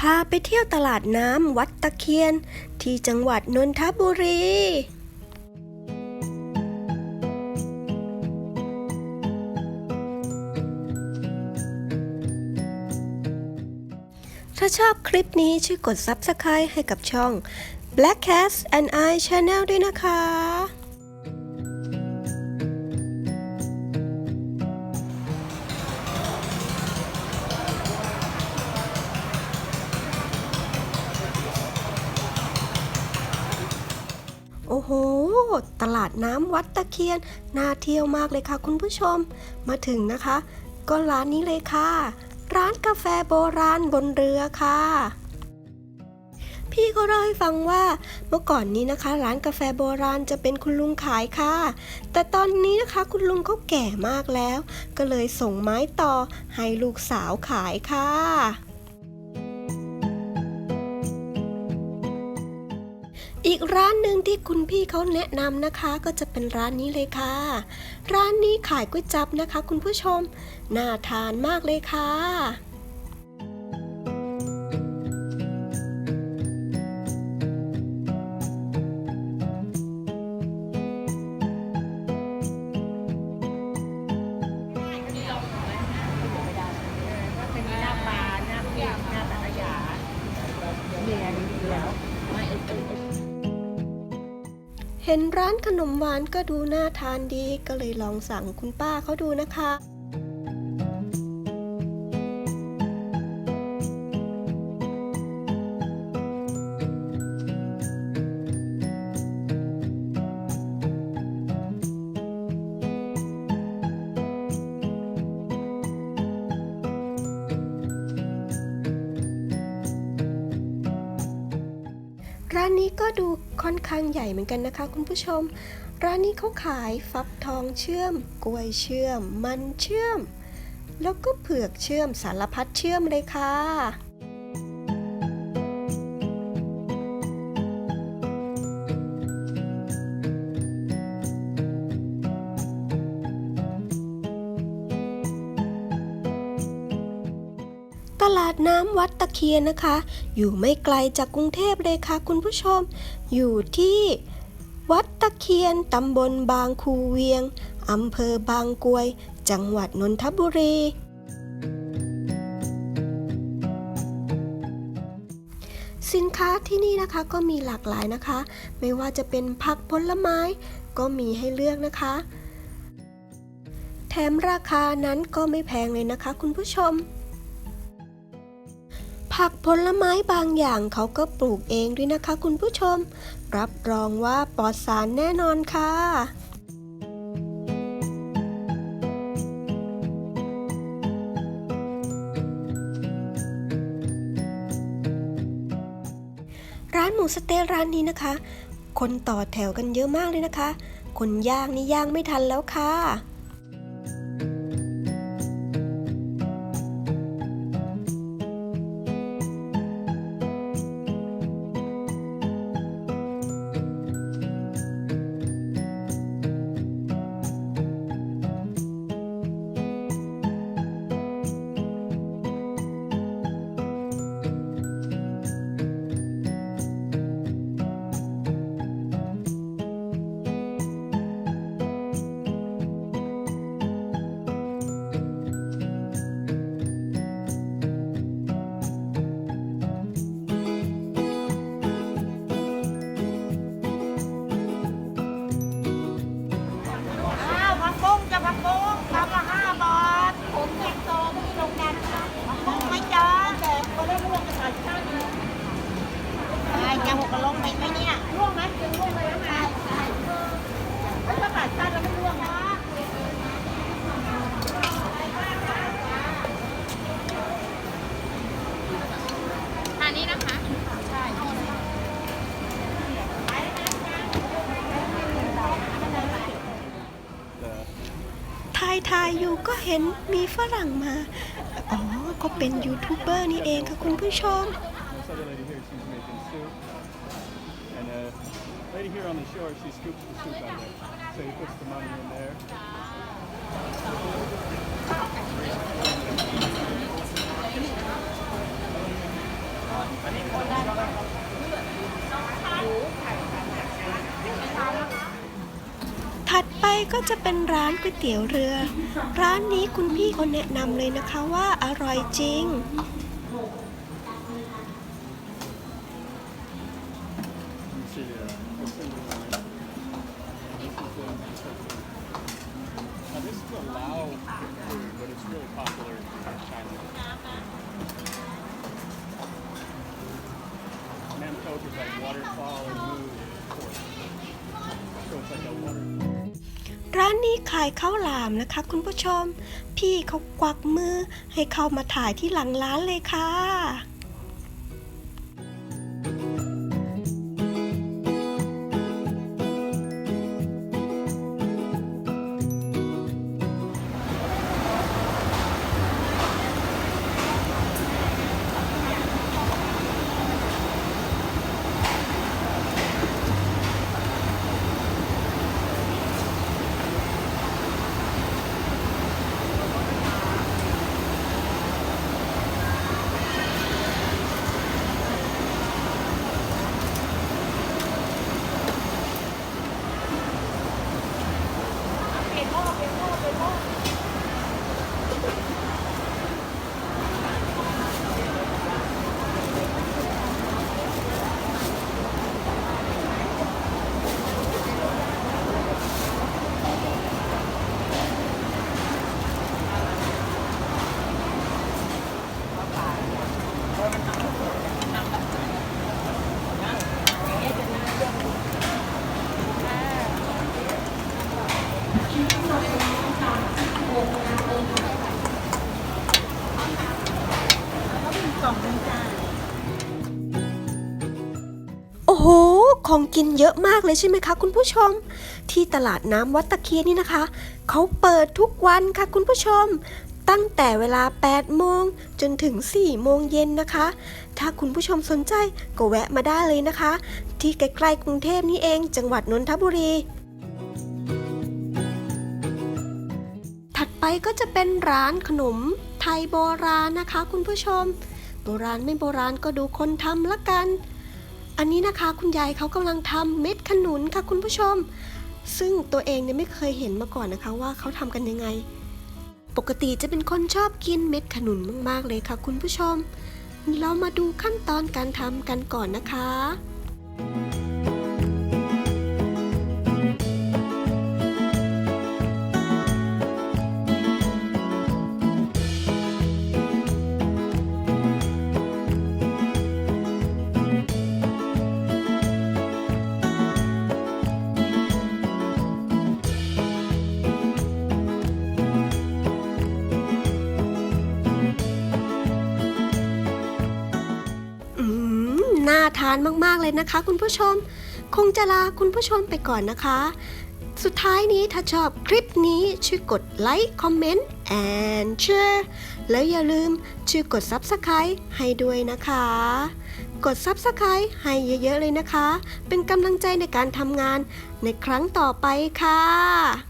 พาไปเที่ยวตลาดน้ำวัดตะเคียน ที่จังหวัดนนทบุรีถ้าชอบคลิปนี้ช่วยกด Subscribe ให้กับช่อง Black Cat and I Channel ด้วยนะคะ ตลาดน้ำวัดตะเคียน น่าเที่ยวมากเลยค่ะคุณผู้ชม มาถึงนะคะ ก็ร้านนี้เลยค่ะ ร้านกาแฟโบราณบนเรือค่ะพี่ก็เล่าให้ฟังว่าเมื่อก่อนนี้นะคะ ร้านกาแฟโบราณจะเป็นคุณลุงขายค่ะ แต่ตอนนี้นะคะคุณลุงเขาแก่มากแล้ว ก็เลยส่งไม้ต่อให้ลูกสาวขายค่ะ อีกร้านหนึ่งที่คุณพี่เขาแนะนำนะคะ ก็จะเป็นร้านนี้เลยค่ะ ร้านนี้ขายก๋วยจับนะคะ คุณผู้ชม น่าทานมากเลยค่ะ เห็นร้านขนมหวานก็ดูน่าทานดีก็เลยลองสั่งคุณป้าเขาดูนะคะร้านนี้ก็ดู ค่อนข้างใหญ่เหมือนกันนะคะ คุณผู้ชม ร้านนี้เขาขายฟักทองเชื่อม กล้วยเชื่อม มันเชื่อม แล้วก็เผือกเชื่อมสารพัดเชื่อมเลยค่ะ ลาดน้ำวัดตะเคียนนะคะ อยู่ไม่ไกลจากกรุงเทพเลยค่ะคุณผู้ชม อยู่ที่วัดตะเคียนตำบลบางคูเวียงอำเภอบางกวย จังหวัดนนทบุรีสินค้าที่นี่นะคะก็มีหลากหลายนะคะ ไม่ว่าจะเป็นผักผลไม้ก็มีให้เลือกนะคะ แถมราคานั้นก็ไม่แพงเลยนะคะคุณผู้ชม ผักผลไม้บางอย่างเขาก็ปลูกเองด้วยนะคะคุณผู้ชม รับรองว่าปลอดสารแน่นอนค่ะร้านหมูสเต๊ะร้านนี้นะคะ คนต่อแถวกันเยอะมากเลยนะคะ คนย่างนี่ย่างไม่ทันแล้วค่ะ จะหกกระลงไปไหมเนี่ยร่วงไหมจะร่วงไปแล้วไงใช่ถ้าตัดชั้นแล้วไม่ร่วงนะทานนี้นะคะถ่ายถ่ายอยู่ก็เห็นมีฝรั่งมา อ๋อ ก็เป็นยูทูบเบอร์นี่เองค่ะคุณผู้ชม Lady here on the shore, she scoops the soup out there. So he puts the money in there. Thank you. ถัดไปก็จะเป็นร้านก๋วยเตี๋ยวเรือ ร้านนี้คุณพี่คนแนะนำเลยนะคะว่าอร่อยจริง ขายข้าวหลามนะคะ คุณผู้ชม พี่เขากวักมือให้เข้ามาถ่ายที่หลังร้านเลยค่ะ โอ้โห ของกินเยอะมากเลยใช่ไหมคะคุณผู้ชม ที่ตลาดน้ำวัดตะเคียนนี่นะคะ เขาเปิดทุกวันค่ะคุณผู้ชม ตั้งแต่เวลา 8 โมงจนถึง 4 โมงเย็นนะคะ ถ้าคุณผู้ชมสนใจก็แวะมาได้เลยนะคะ ที่ใกล้ๆกรุงเทพนี่เอง จังหวัดนนทบุรีถัดไปก็จะเป็นร้านขนมไทยโบราณนะคะ คุณผู้ชม โบราณไม่โบราณก็ดูคนทำละกัน อันนี้นะคะคุณยายเขากำลังทำเม็ดขนุนค่ะคุณผู้ชม ซึ่งตัวเองเนี่ยไม่เคยเห็นมาก่อนนะคะว่าเขาทำกันยังไง ปกติจะเป็นคนชอบกินเม็ดขนุนมากๆเลยค่ะ คุณผู้ชม เรามาดูขั้นตอนการทำกันก่อนนะคะานมากๆเลยนะคะ คุณผู้ชม คงจะลาคุณผู้ชมไปก่อนนะคะ สุดท้ายนี้ถ้าชอบคลิปนี้ช่วยกดไลค์คอมเมนต์ and share แล้วอย่าลืมช่วยกด Subscribe ให้ด้วยนะคะ กด Subscribe ให้เยอะๆเลยนะคะ เป็นกำลังใจในการทำงานในครั้งต่อไปค่ะ